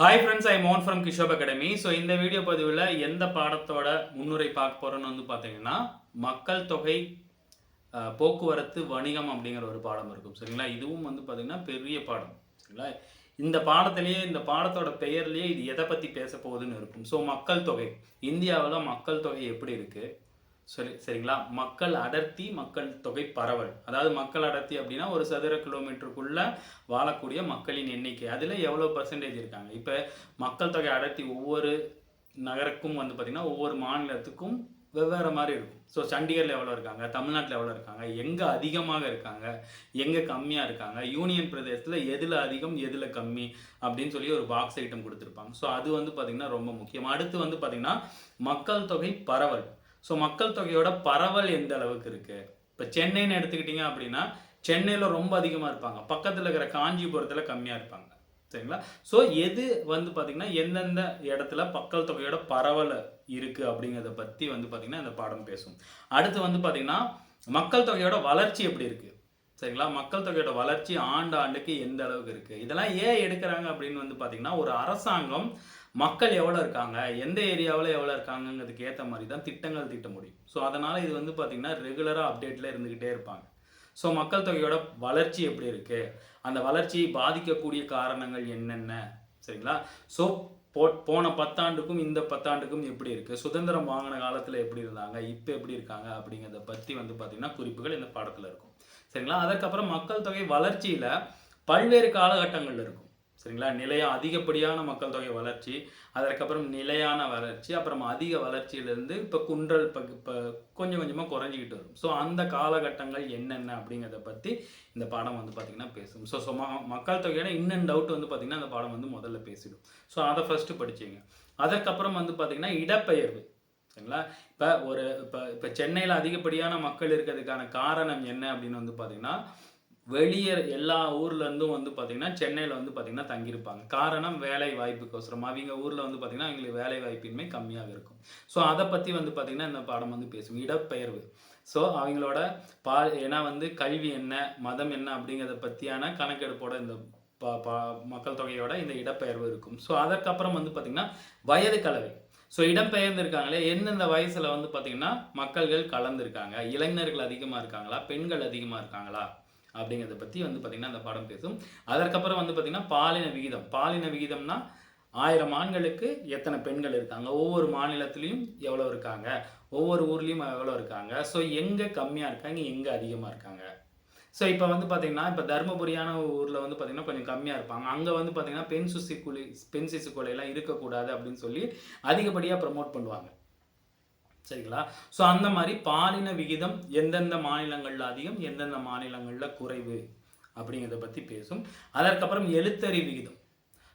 Hi friends I மோன் from கிஷோப் academy so இந்த வீடியோ பதிவில் எந்த பாடத்தோட முன்னுரை பார்க்க போகிறோன்னு வந்து பார்த்தீங்கன்னா மக்கள் தொகை போக்குவரத்து வணிகம் அப்படிங்கிற ஒரு பாடம் இருக்கும். சரிங்களா? இதுவும் வந்து பார்த்தீங்கன்னா பெரிய பாடம். சரிங்களா? இந்த பாடத்திலேயே இந்த பாடத்தோட பெயர்லேயே இது எதை பற்றி பேச போகுதுன்னு இருக்கும். ஸோ மக்கள் தொகை. இந்தியாவில் மக்கள் தொகை எப்படி இருக்குது சரி சரிங்களா? மக்கள் அடர்த்தி மக்கள் தொகை பரவல். அதாவது மக்கள் அடர்த்தி அப்படின்னா ஒரு சதுர கிலோமீட்டருக்குள்ள வாழக்கூடிய மக்களின் எண்ணிக்கை. அதில் எவ்வளோ பர்சன்டேஜ் இருக்காங்க? இப்போ மக்கள் தொகை அடர்த்தி ஒவ்வொரு நகருக்கும் வந்து பார்த்திங்கன்னா ஒவ்வொரு மாநிலத்துக்கும் வெவ்வேறு மாதிரி இருக்கும். ஸோ சண்டிகரில் எவ்வளோ இருக்காங்க? தமிழ்நாட்டில் எவ்வளோ இருக்காங்க? எங்கே அதிகமாக இருக்காங்க? எங்கே கம்மியாக இருக்காங்க? யூனியன் பிரதேசத்தில் எதில் அதிகம் எதில் கம்மி? அப்படின்னு சொல்லி ஒரு பாக்ஸ் ஐட்டம் கொடுத்துருப்பாங்க. ஸோ அது வந்து பார்த்திங்கன்னா ரொம்ப முக்கியம். அடுத்து வந்து பார்த்திங்கன்னா மக்கள் தொகை பரவல். ஸோ மக்கள் தொகையோட பரவல் எந்த அளவுக்கு இருக்குது இப்போ சென்னைன்னு எடுத்துக்கிட்டிங்க அப்படின்னா சென்னையில் ரொம்ப அதிகமாக இருப்பாங்க. பக்கத்தில் இருக்கிற காஞ்சிபுரத்தில் கம்மியாக இருப்பாங்க. சரிங்களா? ஸோ எது வந்து பார்த்திங்கன்னா எந்தெந்த இடத்துல மக்கள் தொகையோட பரவல் இருக்குது அப்படிங்கிறத பற்றி வந்து பார்த்திங்கன்னா இந்த பாடம் பேசும். அடுத்து வந்து பார்த்திங்கன்னா மக்கள் தொகையோட வளர்ச்சி எப்படி இருக்குது சரிங்களா? மக்கள் தொகையோட வளர்ச்சி ஆண்டு ஆண்டுக்கு எந்த அளவுக்கு இருக்குது இதெல்லாம் ஏன் எடுக்கிறாங்க அப்படின்னு வந்து பார்த்திங்கன்னா ஒரு அரசாங்கம் மக்கள் எவ்வளோ இருக்காங்க? எந்த ஏரியாவில் எவ்வளோ இருக்காங்கங்கிறதுக்கு ஏற்ற மாதிரி தான் திட்டங்கள் தீட்ட முடியும். ஸோ அதனால் இது வந்து பார்த்திங்கன்னா ரெகுலராக அப்டேட்டில் இருந்துக்கிட்டே இருப்பாங்க. ஸோ மக்கள் தொகையோட வளர்ச்சி எப்படி இருக்குது அந்த வளர்ச்சியை பாதிக்கக்கூடிய காரணங்கள் என்னென்ன? சரிங்களா? ஸோ போ போன பத்தாண்டுக்கும் இந்த பத்தாண்டுக்கும் எப்படி இருக்குது சுதந்திரம் வாங்கின காலத்தில் எப்படி இருந்தாங்க? இப்போ எப்படி இருக்காங்க? அப்படிங்கிறத பற்றி வந்து பார்த்திங்கன்னா குறிப்புகள் இந்த பாடத்தில் இருக்கும். சரிங்களா? அதற்கப்புறம் மக்கள் தொகை வளர்ச்சியில் பல்வேறு காலகட்டங்கள் இருக்கும். சரிங்களா? நிலையா அதிகப்படியான மக்கள் தொகை வளர்ச்சி அதற்கப்புறம் நிலையான வளர்ச்சி அப்புறம் அதிக வளர்ச்சியிலேருந்து இப்போ குன்றல் இப்போ இப்போ கொஞ்சம் கொஞ்சமாக குறைஞ்சிக்கிட்டு வரும். ஸோ அந்த காலகட்டங்கள் என்னென்ன அப்படிங்கிறத பற்றி இந்த பாடம் வந்து பார்த்திங்கன்னா பேசும். ஸோ ஸோ மக்கள் தொகையோட இன்னும் டவுட் வந்து பார்த்திங்கன்னா அந்த பாடம் வந்து முதல்ல பேசிடும். ஸோ அதை ஃபஸ்ட்டு படிச்சிங்க. அதற்கப்புறம் வந்து பார்த்திங்கன்னா இடப்பெயர்வு. சரிங்களா? இப்போ ஒரு இப்போ இப்போ சென்னையில் அதிகப்படியான மக்கள் இருக்கிறதுக்கான காரணம் என்ன அப்படின்னு வந்து பார்த்திங்கன்னா வெளியே எல்லா ஊர்லேருந்தும் வந்து பார்த்திங்கன்னா சென்னையில் வந்து பார்த்திங்கன்னா தங்கியிருப்பாங்க. காரணம் வேலை வாய்ப்புக்கோசரம் அவங்க ஊரில் வந்து பார்த்திங்கன்னா அவங்களுக்கு வேலை வாய்ப்பின்மை கம்மியாக இருக்கும். ஸோ அதை பற்றி வந்து பார்த்திங்கன்னா இந்த பாடம் வந்து பேசும். இடப்பெயர்வு. ஸோ அவங்களோட பா ஏன்னா வந்து கல்வி என்ன மதம் என்ன அப்படிங்கிறத பற்றியான கணக்கெடுப்போட இந்த பா பா மக்கள் தொகையோட இந்த இடப்பெயர்வு இருக்கும். ஸோ அதற்கப்புறம் வந்து பார்த்திங்கன்னா வயது கலவை. ஸோ இடம்பெயர்ந்திருக்காங்களே எந்தெந்த வயசில் வந்து பார்த்திங்கன்னா மக்கள்கள் கலந்துருக்காங்க? இளைஞர்கள் அதிகமாக இருக்காங்களா? பெண்கள் அதிகமாக இருக்காங்களா? அப்படிங்கிறத பற்றி வந்து பார்த்திங்கன்னா அந்த பாடம் பேசும். அதற்கப்புறம் வந்து பார்த்திங்கன்னா பாலின விகிதம். பாலின விகிதம்னா ஆயிரம் ஆண்களுக்கு எத்தனை பெண்கள் இருக்காங்க? ஒவ்வொரு மாநிலத்துலேயும் எவ்வளோ இருக்காங்க? ஒவ்வொரு ஊர்லேயும் எவ்வளோ இருக்காங்க? ஸோ எங்கே கம்மியாக இருக்காங்க? எங்கே அதிகமாக இருக்காங்க? ஸோ இப்போ வந்து பார்த்திங்கன்னா இப்போ தருமபுரியான ஊரில் வந்து பார்த்திங்கன்னா கொஞ்சம் கம்மியாக இருப்பாங்க. அங்கே வந்து பார்த்தீங்கன்னா பெண் சுசி குழி பெண் சிசு கொலையெல்லாம் இருக்கக்கூடாது அப்படின்னு சொல்லி அதிகப்படியாக ப்ரமோட் பண்ணுவாங்க. சரிங்களா? ஸோ அந்த மாதிரி பாலின விகிதம் எந்தெந்த மாநிலங்களில் அதிகம் எந்தெந்த மாநிலங்களில் குறைவு அப்படிங்கிறத பற்றி பேசும். அதற்கப்புறம் எழுத்தறி விகிதம்.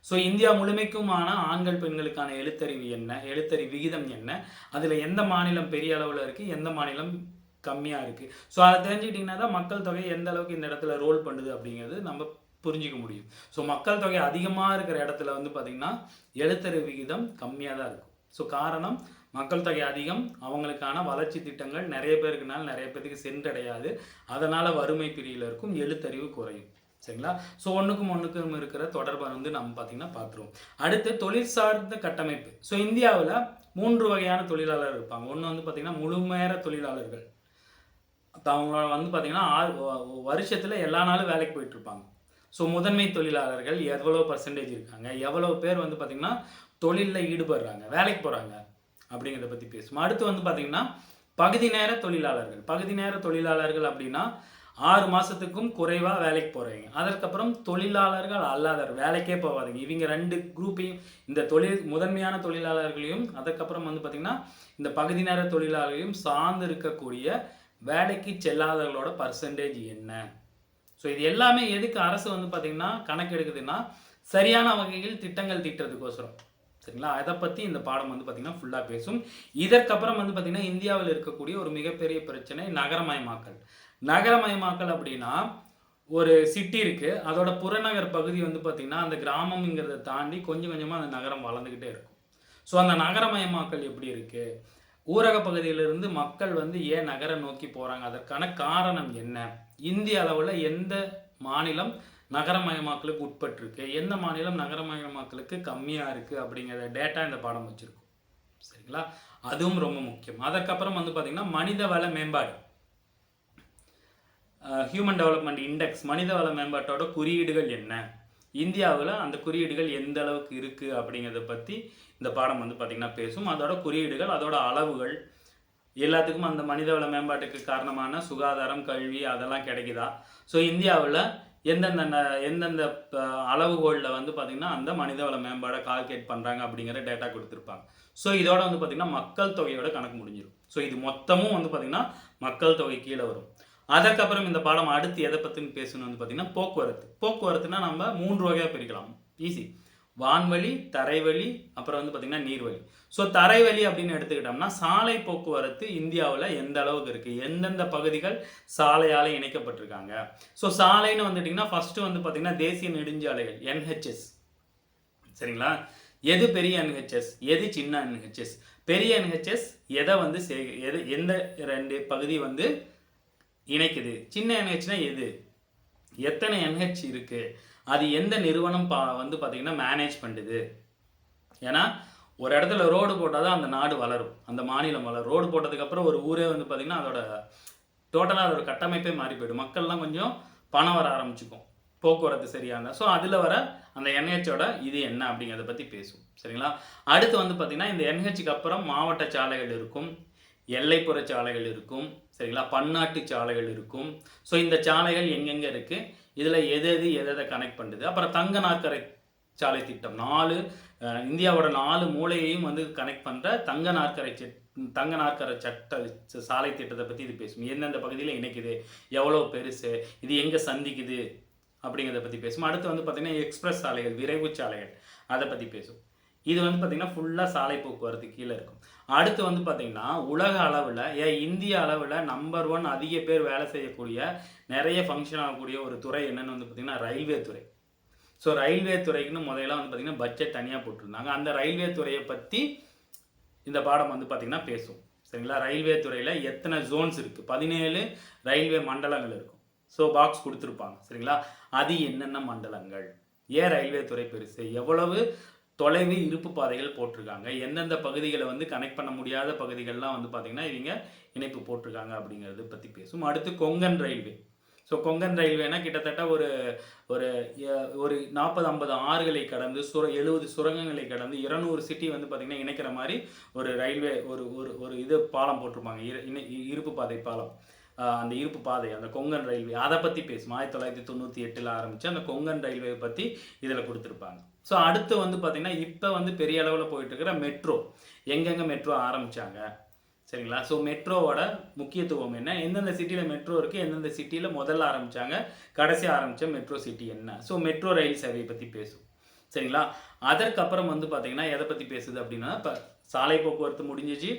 ஸோ இந்தியா முழுமைக்குமான ஆண்கள் பெண்களுக்கான எழுத்தறிவு என்ன? எழுத்தறி விகிதம் என்ன? அதில் எந்த மாநிலம் பெரிய அளவில் இருக்குது எந்த மாநிலம் கம்மியாக இருக்குது ஸோ அதை தெரிஞ்சுக்கிட்டிங்கன்னா தான் மக்கள் தொகை எந்த அளவுக்கு இந்த இடத்துல ரோல் பண்ணுது அப்படிங்கிறது நம்ம புரிஞ்சிக்க முடியும். ஸோ மக்கள் தொகை அதிகமாக இருக்கிற இடத்துல வந்து பார்த்திங்கன்னா எழுத்தறிவு விகிதம் கம்மியாக தான் இருக்கும். ஸோ காரணம் மக்கள் தொகை அதிகம் அவங்களுக்கான வளர்ச்சி திட்டங்கள் நிறைய பேருக்குனால நிறைய பேருக்கு சென்றடையாது. அதனால் வறுமை பிரியில் இருக்கும் எழுத்தறிவு குறையும். சரிங்களா? ஸோ ஒன்றுக்கும் ஒன்றுக்கும் இருக்கிற தொடர்பை வந்து நம்ம பார்த்திங்கன்னா பார்த்துருவோம் அடுத்து தொழில் சார்ந்த கட்டமைப்பு. ஸோ இந்தியாவில் மூன்று வகையான தொழிலாளர் இருப்பாங்க. ஒன்று வந்து பார்த்திங்கன்னா முழுமையற தொழிலாளர்கள். அவங்க வந்து பார்த்திங்கன்னா ஆறு வருஷத்தில் எல்லா நாளும் வேலைக்கு போயிட்டுருப்பாங்க ஸோ முதன்மை தொழிலாளர்கள் எவ்வளோ பர்சன்டேஜ் இருக்காங்க? எவ்வளோ பேர் வந்து பார்த்திங்கன்னா தொழிலில் ஈடுபடுறாங்க வேலைக்கு போகிறாங்க அப்படிங்கிறத பற்றி பேசுவோம். அடுத்து வந்து பார்த்திங்கன்னா பகுதி நேர தொழிலாளர்கள். பகுதி நேர தொழிலாளர்கள் அப்படின்னா ஆறு மாதத்துக்கும் குறைவாக வேலைக்கு போகிறவங்க அதற்கப்புறம் தொழிலாளர்கள் அல்லாதவர். வேலைக்கே போகாதீங்க. இவங்க ரெண்டு குரூப்பையும் இந்த தொழில் முதன்மையான தொழிலாளர்களையும் அதுக்கப்புறம் வந்து பார்த்திங்கன்னா இந்த பகுதி நேர தொழிலாளர்களையும் சார்ந்து இருக்கக்கூடிய வேலைக்கு செல்லாதவர்களோட பர்சன்டேஜ் என்ன? ஸோ இது எல்லாமே எதுக்கு அரசு வந்து பார்த்திங்கன்னா கணக்கெடுக்குதுன்னா சரியான வகையில் திட்டங்கள் தீட்டுறதுக்கோசரம். சரிங்களா? அதை பற்றி இந்த பாடம் வந்து பார்த்திங்கன்னா ஃபுல்லாக பேசும். இதற்கப்புறம் வந்து பார்த்திங்கன்னா இந்தியாவில் இருக்கக்கூடிய ஒரு மிகப்பெரிய பிரச்சனை நகரமயமாக்கல். நகரமயமாக்கல் அப்படின்னா ஒரு சிட்டி இருக்குது அதோட புறநகர் பகுதி வந்து பார்த்திங்கன்னா அந்த கிராமம்ங்கிறத தாண்டி கொஞ்சம் கொஞ்சமாக அந்த நகரம் வளர்ந்துக்கிட்டே இருக்கும். ஸோ அந்த நகரமயமாக்கல் எப்படி இருக்குது ஊரக பகுதியிலிருந்து மக்கள் வந்து ஏன் நகரம் நோக்கி போகிறாங்க அதற்கான காரணம் என்ன? இந்திய அளவில் எந்த மாநிலம் நகரமயமாக்கலுக்கு உட்பட்டிருக்கு. எந்த மாநிலம் நகரமயமாக்கலுக்கு கம்மியாக இருக்குது அப்படிங்கிற டேட்டா இந்த பாடம் வச்சுருக்கோம். சரிங்களா? அதுவும் ரொம்ப முக்கியம். அதற்கப்புறம் வந்து பார்த்திங்கன்னா மனித வள மேம்பாடு. ஹியூமன் டெவலப்மெண்ட் இண்டெக்ஸ் மனித வள மேம்பாட்டோட குறியீடுகள் என்ன? இந்தியாவில் அந்த குறியீடுகள் எந்த அளவுக்கு இருக்குது அப்படிங்கிறத பற்றி இந்த பாடம் வந்து பார்த்திங்கன்னா பேசும். அதோட குறியீடுகள் அதோட அளவுகள் எல்லாத்துக்கும் அந்த மனிதவள மேம்பாட்டுக்கு காரணமான சுகாதாரம் கல்வி அதெல்லாம் கிடைக்குதா? ஸோ இந்தியாவில் எந்தெந்த எந்தெந்த அளவுகோலில் வந்து பார்த்திங்கன்னா அந்த மனிதவள மேம்பாடை கால்குலேட் பண்ணுறாங்க அப்படிங்கிற டேட்டா கொடுத்துருப்பாங்க. ஸோ இதோட வந்து பார்த்திங்கன்னா மக்கள் தொகையோட கணக்கு முடிஞ்சிடும் ஸோ இது மொத்தமும் வந்து பார்த்திங்கன்னா மக்கள் தொகை கீழே வரும். அதற்கப்புறம் இந்த பாடம் அடுத்து எதை பற்றின்னு பேசணும் வந்து பார்த்திங்கன்னா போக்குவரத்து. போக்குவரத்துனா நம்ம மூன்று வகையாக பிரிக்கலாம். ஈஸி வான்வழி தரைவழி அப்புறம் வந்து பார்த்திங்கன்னா நீர்வழி ஸோ தரைவழி அப்படின்னு எடுத்துக்கிட்டோம்னா சாலை போக்குவரத்து இந்தியாவில் எந்த அளவுக்கு இருக்குது எந்தெந்த பகுதிகள் சாலையால் இணைக்கப்பட்டிருக்காங்க? ஸோ சாலைன்னு வந்துட்டிங்கன்னா ஃபஸ்ட்டு வந்து பார்த்திங்கன்னா தேசிய நெடுஞ்சாலைகள் என்ஹெச்எஸ் சரிங்களா? எது பெரிய என்ஹெச்எஸ் எது சின்ன என்ஹெச்எஸ் பெரிய என்ஹெச்எஸ் எதை வந்து சே எது எந்த ரெண்டு பகுதி வந்து இணைக்குது? சின்ன என்ஹெச்னா எது? எத்தனை என்ஹெச் இருக்கு? அது எந்த நிறுவனம் பா வந்து பார்த்திங்கன்னா மேனேஜ் பண்ணுது? ஏன்னா ஒரு இடத்துல ரோடு போட்டால் தான் அந்த நாடு வளரும். அந்த மாநிலம் வளரும். ரோடு போட்டதுக்கப்புறம் ஒரு ஊரே வந்து பார்த்திங்கன்னா அதோட டோட்டலாக அதோட கட்டமைப்பே மாறி போயிடும். மக்கள்லாம் கொஞ்சம் பணம் வர ஆரம்பிச்சுக்கும். போக்குவரத்து சரியாக ஸோ அதில் வர அந்த என்ஹெச்சோட இது என்ன அப்படிங்கிறத பற்றி பேசும் சரிங்களா? அடுத்து வந்து பார்த்திங்கன்னா இந்த என்ஹெச்சுக்கு அப்புறம் மாவட்ட சாலைகள் இருக்கும். எல்லைப்புற சாலைகள் இருக்கும் சரிங்களா? பன்னாட்டு சாலைகள் இருக்கும். ஸோ இந்த சாலைகள் எங்கெங்கே இருக்குது இதில் எது எது எதை எதை கனெக்ட் பண்ணுது? அப்புறம் தங்க நாற்கரை சாலை திட்டம். நாலு இந்தியாவோட நாலு மூலையையும் வந்து கனெக்ட் பண்ணுற தங்க நாற்கரை தங்க நாற்கரை சட்ட சாலை திட்டத்தை பற்றி இது பேசும். எந்தெந்த பகுதியில் இணைக்குது? எவ்வளோ பெருசு? இது எங்கே சந்திக்குது? அப்படிங்கிறத பற்றி பேசும். அடுத்து வந்து பார்த்திங்கன்னா எக்ஸ்பிரஸ் சாலைகள் விரைவு சாலைகள். அதை பற்றி பேசும். இது வந்து பார்த்திங்கன்னா ஃபுல்லாக சாலை போக்குவரத்து கீழே இருக்கும். அடுத்து வந்து பார்த்திங்கன்னா உலக அளவில் ஏன் இந்திய அளவில் நம்பர் ஒன் அதிக பேர் வேலை செய்யக்கூடிய நிறைய ஃபங்க்ஷன் ஆகக்கூடிய ஒரு துறை என்னென்னு வந்து பார்த்திங்கன்னா ரயில்வே துறை. ஸோ ரயில்வே துறைக்குன்னு முதல்ல வந்து பார்த்திங்கன்னா பட்ஜெட் தனியாக போட்டிருந்தாங்க. அந்த ரயில்வே துறையை பற்றி இந்த பாடம் வந்து பார்த்திங்கன்னா பேசும். சரிங்களா? ரயில்வே துறையில் எத்தனை ஜோன்ஸ் இருக்குது பதினேழு ரயில்வே மண்டலங்கள் இருக்கும். ஸோ பாக்ஸ் கொடுத்துருப்பாங்க. சரிங்களா? அது என்னென்ன மண்டலங்கள்? ஏன் ரயில்வே துறை பெருசு? எவ்வளவு தொலைவு இருப்பு பாதைகள் போட்டிருக்காங்க. எந்தெந்த பகுதிகளை வந்து கனெக்ட் பண்ண முடியாத பகுதிகள்லாம் வந்து பார்த்திங்கன்னா இவங்க இணைப்பு போட்டிருக்காங்க அப்படிங்கிறது பற்றி பேசும் அடுத்து கொங்கன் ரயில்வே. ஸோ கொங்கன் ரயில்வேனா கிட்டத்தட்ட ஒரு ஒரு ஒரு நாற்பது ஐம்பது ஆறுகளை கடந்து சுர எழுபது சுரங்கங்களை கடந்து இருநூறு சிட்டி வந்து பார்த்திங்கன்னா இணைக்கிற மாதிரி ஒரு ரயில்வே ஒரு ஒரு ஒரு இது பாலம் போட்டிருப்பாங்க. இரு இணை- இருப்பு பாதை பாலம். அந்த இருப்பு பாதை அந்த கொங்கன் ரயில்வே. அதை பற்றி பேசும் ஆயிரத்தி தொள்ளாயிரத்தி தொண்ணூற்றி எட்டில் ஆரம்பித்து அந்த கொங்கன் ரயில்வே பற்றி இதில் கொடுத்துருப்பாங்க. ஸோ அடுத்து வந்து பார்த்திங்கன்னா இப்போ வந்து பெரிய அளவில் போயிட்டுருக்கிற மெட்ரோ எங்கெங்கே மெட்ரோ ஆரம்பித்தாங்க சரிங்களா? ஸோ மெட்ரோவோட முக்கியத்துவம் என்ன? எந்தெந்த சிட்டியில் மெட்ரோ இருக்குது எந்தெந்த சிட்டியில் முதல்ல ஆரம்பித்தாங்க கடைசி ஆரம்பித்த மெட்ரோ சிட்டி என்ன? ஸோ மெட்ரோ ரயில் சேவையை பற்றி பேசும் சரிங்களா? அதற்கப்புறம் வந்து பார்த்திங்கன்னா எதை பற்றி பேசுது அப்படின்னா இப்போ சாலை போக்குவரத்து முடிஞ்சிச்சு.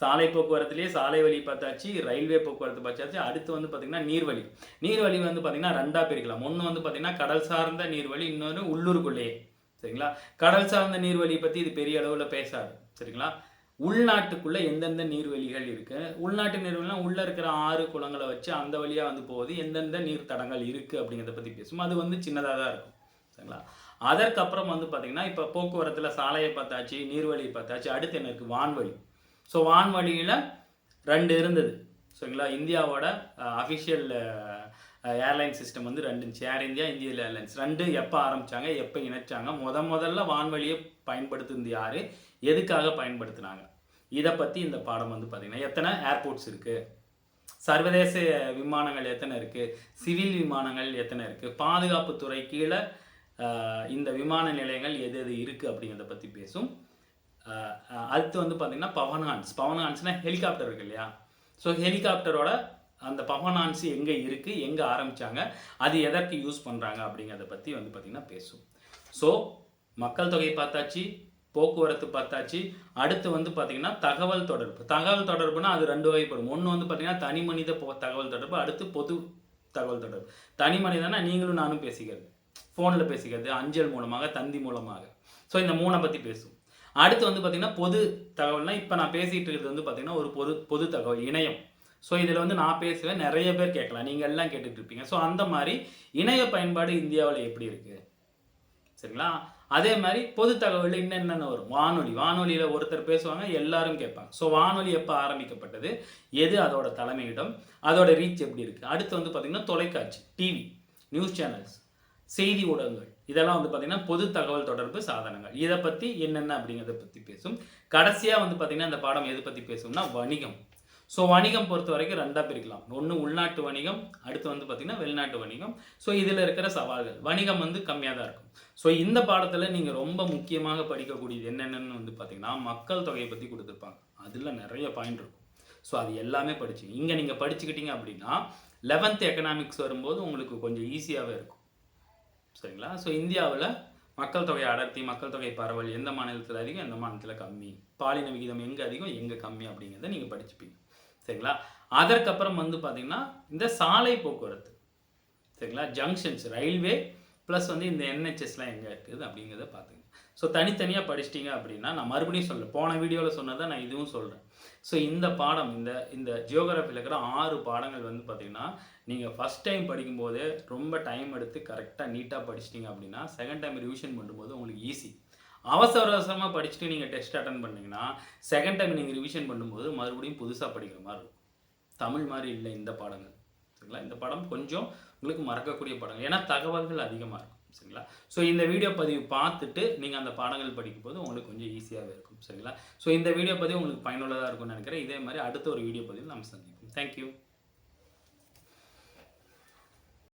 சாலை போக்குவரத்துலேயே சாலை வழி பார்த்தாச்சு ரயில்வே போக்குவரத்து பார்த்தாச்சு. அடுத்து வந்து பார்த்திங்கன்னா நீர்வழி. நீர்வழி வந்து பார்த்திங்கன்னா ரெண்டாக பிரிக்கலாம். ஒன்று வந்து பார்த்திங்கன்னா கடல் சார்ந்த நீர்வழி இன்னொன்று உள்ளூருக்குள்ளேயே. சரிங்களா? கடல் சார்ந்த நீர்வழியை பற்றி இது பெரிய அளவில் பேசாது. சரிங்களா? உள்நாட்டுக்குள்ளே எந்தெந்த நீர்வழிகள் இருக்குது உள்நாட்டு நீர்வழினா உள்ளே இருக்கிற ஆறு குளங்களை வச்சு அந்த வழியாக வந்து போகுது. எந்தெந்த நீர் தடங்கள் இருக்குது அப்படிங்கிறத பற்றி பேசும் அது வந்து சின்னதாக தான் இருக்கும். சரிங்களா? அதற்கப்புறம் வந்து பார்த்திங்கன்னா இப்போ போக்குவரத்தில் சாலையை பார்த்தாச்சு நீர்வழியை பார்த்தாச்சு அடுத்து என்ன இருக்குது வான்வழி. ஸோ வான்வழியில் ரெண்டு இருந்தது. சரிங்களா? இந்தியாவோட அஃபிஷியல் ஏர்லைன் சிஸ்டம் வந்து ரெண்டு இருந்துச்சு. ஏர் இந்தியா இந்தியன் ஏர்லைன்ஸ் ரெண்டு எப்போ ஆரம்பிச்சாங்க எப்போ இணைச்சாங்க? முத முதல்ல வான்வழியை பயன்படுத்துனது யார்? எதுக்காக பயன்படுத்தினாங்க? இதை பற்றி இந்த பாடம் வந்து பார்த்திங்கன்னா எத்தனை ஏர்போர்ட்ஸ் இருக்குது சர்வதேச விமானங்கள் எத்தனை இருக்குது சிவில் விமானங்கள் எத்தனை இருக்குது பாதுகாப்புத்துறை கீழே இந்த விமான நிலையங்கள் எது எது இருக்குது அப்படிங்கிறத பற்றி பேசும். அடுத்து வந்து பார்த்திங்கன்னா பவன்ஹான்ஸ். பவன்ஹான்ஸ்னால் ஹெலிகாப்டர் இருக்கு இல்லையா? ஸோ ஹெலிகாப்டரோட அந்த பவனான்ஸ் எங்கே இருக்குது எங்கே ஆரம்பித்தாங்க அது எதற்கு யூஸ் பண்ணுறாங்க அப்படிங்கிறத பற்றி வந்து பார்த்திங்கன்னா பேசும் ஸோ மக்கள் தொகை பார்த்தாச்சு போக்குவரத்து பார்த்தாச்சு அடுத்து வந்து பார்த்திங்கன்னா தகவல் தொடர்பு. தகவல் தொடர்புனா அது ரெண்டு வகைப்படும். ஒன்று வந்து பார்த்திங்கன்னா தனி மனித தகவல் தொடர்பு அடுத்து பொது தகவல் தொடர்பு. தனி மனிதனா நீங்களும் நானும் பேசிக்கிறது. ஃபோனில் பேசிக்கிறது அஞ்சல் மூலமாக தந்தி மூலமாக. ஸோ இந்த மூணை பற்றி பேசும் அடுத்து வந்து பார்த்திங்கன்னா பொது தகவல்னால் இப்போ நான் பேசிகிட்டு இருக்கிறது வந்து பார்த்திங்கன்னா ஒரு பொது பொது தகவல் இணையம். ஸோ இதில் வந்து நான் பேசுவேன் நிறைய பேர் கேட்கலாம். நீங்கள் எல்லாம் கேட்டுட்டு இருப்பீங்க. ஸோ அந்த மாதிரி இணைய பயன்பாடு இந்தியாவில் எப்படி இருக்குது சரிங்களா? அதே மாதிரி பொது தகவல் என்னென்ன வரும். வானொலி. வானொலியில் ஒருத்தர் பேசுவாங்க எல்லாரும் கேட்பாங்க. ஸோ வானொலி எப்போ ஆரம்பிக்கப்பட்டது? எது அதோட தலைமையிடம்? அதோட ரீச் எப்படி இருக்குது அடுத்து வந்து பார்த்திங்கன்னா தொலைக்காட்சி டிவி நியூஸ் சேனல்ஸ் செய்தி ஊடகங்கள். இதெல்லாம் வந்து பார்த்திங்கன்னா பொது தகவல் தொடர்பு சாதனங்கள். இதை பற்றி என்னென்ன அப்படிங்கிறத பற்றி பேசும். கடைசியாக வந்து பார்த்திங்கன்னா இந்த பாடம் எது பற்றி பேசும்னா வணிகம். ஸோ வணிகம் பொறுத்த வரைக்கும் ரெண்டாக பிரிக்கலாம். ஒன்று உள்நாட்டு வணிகம் அடுத்து வந்து பார்த்திங்கன்னா வெளிநாட்டு வணிகம். ஸோ இதில் இருக்கிற சவால்கள். வணிகம் வந்து கம்மியாக தான் இருக்கும். ஸோ இந்த பாடத்தில் நீங்கள் ரொம்ப முக்கியமாக படிக்கக்கூடியது என்னென்னு வந்து பார்த்திங்கன்னா மக்கள் தொகையை பற்றி கொடுத்துருப்பாங்க. அதில் நிறைய பாயிண்ட் இருக்கும். ஸோ அது எல்லாமே படிச்சிங்க. இங்கே நீங்கள் படிச்சுக்கிட்டீங்க அப்படின்னா லெவன்த் எக்கனாமிக்ஸ் வரும்போது உங்களுக்கு கொஞ்சம் ஈஸியாகவே இருக்கும். சரிங்களா? ஸோ இந்தியாவில் மக்கள் தொகை அடர்த்தி மக்கள் தொகை பரவல் எந்த மாநிலத்தில் அதிகம் எந்த மாநிலத்தில் கம்மி? பாலின விகிதம் எங்கே அதிகம் எங்கே கம்மி அப்படிங்கிறத நீங்கள் படிச்சுப்பீங்க. சரிங்களா? அதற்கப்புறம் வந்து பார்த்தீங்கன்னா இந்த சாலை போக்குவரத்து சரிங்களா? ஜங்ஷன்ஸ் ரயில்வே ப்ளஸ் வந்து இந்த என்ஹெச்எஸ்லாம் எங்கே இருக்குது அப்படிங்கிறத பார்த்துங்க ஸோ தனித்தனியாக படிச்சிட்டிங்க அப்படின்னா நான் மறுபடியும் சொல்கிறேன் போன வீடியோவில் சொன்னதை நான் இதுவும் சொல்கிறேன் ஸோ இந்த பாடம் இந்த இந்த ஜியோகிராஃபியில் இருக்கிற ஆறு பாடங்கள் வந்து பார்த்திங்கன்னா நீங்கள் ஃபஸ்ட் டைம் படிக்கும்போதே ரொம்ப டைம் எடுத்து கரெக்டாக நீட்டாக படிச்சிட்டிங்க அப்படின்னா செகண்ட் டைம் ரிவிஷன் பண்ணும்போது உங்களுக்கு ஈஸி அவசர அவசரமாக படிச்சுட்டு நீங்கள் டெஸ்ட் அட்டன் பண்ணிங்கன்னா செகண்ட் டைம் நீங்கள் ரிவிஷன் பண்ணும்போது மறுபடியும் புதுசாக படிக்கிற மாதிரி இருக்கும். தமிழ் மாதிரி இல்லை இந்த பாடங்கள். சரிங்களா? இந்த படம் கொஞ்சம் உங்களுக்கு மறக்கக்கூடிய படங்கள். ஏன்னா தகவல்கள் அதிகமாக இருக்கும். சரிங்களா? ஸோ இந்த வீடியோ பதிவு பார்த்துட்டு நீங்கள் அந்த பாடங்கள் படிக்கும்போது உங்களுக்கு கொஞ்சம் ஈஸியாகவே இருக்கும். சரிங்களா? ஸோ இந்த வீடியோ பதிவு உங்களுக்கு பயனுள்ளதாக இருக்கும்னு நினைக்கிறேன். இதே மாதிரி அடுத்த ஒரு வீடியோ பதிவு நம்ம சந்திப்போம். தேங்க்யூ